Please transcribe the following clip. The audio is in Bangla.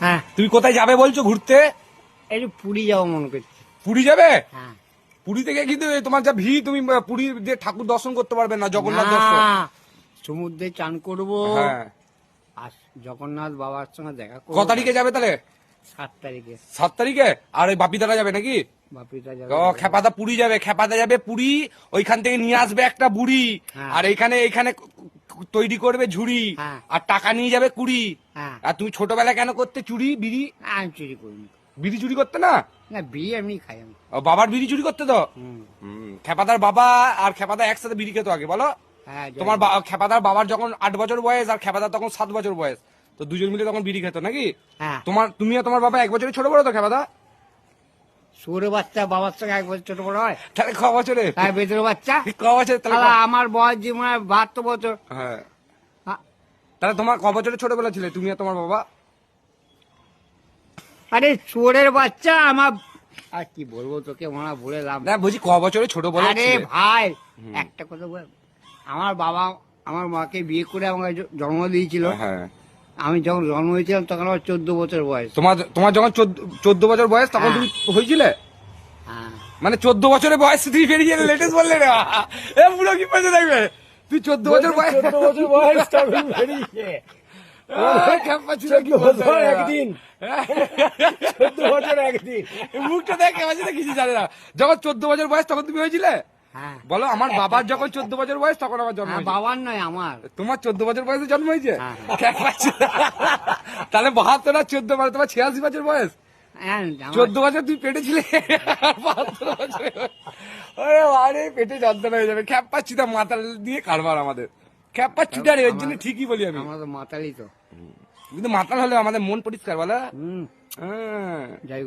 হ্যাঁ। তুমি কোথায় যাবে বলছো ঘুরতে? পুরী যাব মনে করছি। পুরী যাবে? হ্যাঁ। পুরী থেকে কিন্তু তোমার যা ভিড় তুমি আহ, পুরীর যে ঠাকুর দর্শন করতে পারবে না জগন্নাথ দর্শন। সমুদ্রে চান করব। হ্যাঁ। আর জগন্নাথ বাবার সঙ্গে দেখা করব। ক তারিখে যাবে তাহলে? সাত তারিখে। সাত তারিখে? আর ওই বাপিদারা যাবে নাকি? বাপিটা যাবে। ও খেপাদা পুরী যাবে খেপাদা যাবে পুরী ওইখান থেকে নিয়ে আসবে একটা বুড়ি। আর এইখানে এইখানে তৈরি করবে ঝুড়ি হ্যাঁ। আর টাকা নিয়ে যাবে কুড়ি। হ্যাঁ। আর তুমি ছোটবেলায় কেন করতে চুরি বিড়ি? আমি চুরি করিনি। বিড়ি চুরি করতে না? না বিয়ে এমনি খাই আমি। ও, বাবার বিড়ি চুরি করতে তো? হুম। হুম, খেপাদার বাবা আর খেপাদা একসাথে বিড়ি খেতো আগে বলো? হ্যাঁ যাই। তোমার বা- খেপাদার বাবার যখন আট বছর বয়স আর খেপাদার তখন সাত বছর বয়স তো দুজন মিলে তখন বিড়ি খেতো নাকি? হ্যাঁ। তোমার তুমি আর তোমার বাবা এক বছরের ছোট বড় তো খেপাদা সুরে বাচ্চা বাবার সঙ্গে এক বছর ছোট বড় হয়। তাহলে ক বছরে? হ্যাঁ বাচ্চা? ক বছর তাহলে আমার বয়স বাহাত্তর বছর। হ্যাঁ। তাহলে তোমার ক বছরের ছোটবেলা ছিলে তুমি আর তোমার বাবা? আরে চোরের বাচ্চা আমার আর কি বলব তোকে মনে বলে লাভ। না বুঝি ক বছরের ছোট বড় আরে ভাই একটা কথা বল। আমার বাবা আমার মাকে বিয়ে করে আমাকে জন্ম দিয়েছিল। হ্যাঁ। আমি যখন জন্ম হয়েছিলাম তখন আমার চোদ্দ বছর বয়স। তোমার তোমার যখন চোদ্দ বছর বয়স তখন। তুমি হয়েছিলে? হ্যাঁ। মানে চোদ্দ বছরের বয়স তুই বেরিয়ে লেটেস্ট বললে রে। এ পুরো কি পেতে থাকবে? তুই চোদ্দ বছর বয়স চোদ্দ বছর বয়স জানে না। যখন চোদ্দ বছর বয়স তখন তুমি হয়েছিলে? হ্যাঁ বলো আমার বাবার যখন চোদ্দ বছর বয়স তখন আমার জন্ম হ্যাঁ, বাবার নয় আমার। তোমার চোদ্দ বছর বয়সে জন্ম হয়েছে? হ্যাঁ। তাহলে বাহাত্তর আর চোদ্দ বছর তোমার ছিয়াশি বছর বয়স? হ্যাঁ চোদ্দ বছর তুই পেটে ছিলে আরে আরে পেটে যন্ত্রণা হয়ে যাবে। খ্যাপ পাচ্ছি চিতা মাথা দিয়ে কারবার আমাদের। খ্যাপ্পা চিটারে এর জন্য ঠিকই বলি আমি। আমাদের তো মাতালি তো। কিন্তু মাতাল হলে আমাদের মন পরিষ্কার বলো। হুম। হ্যাঁ। যাই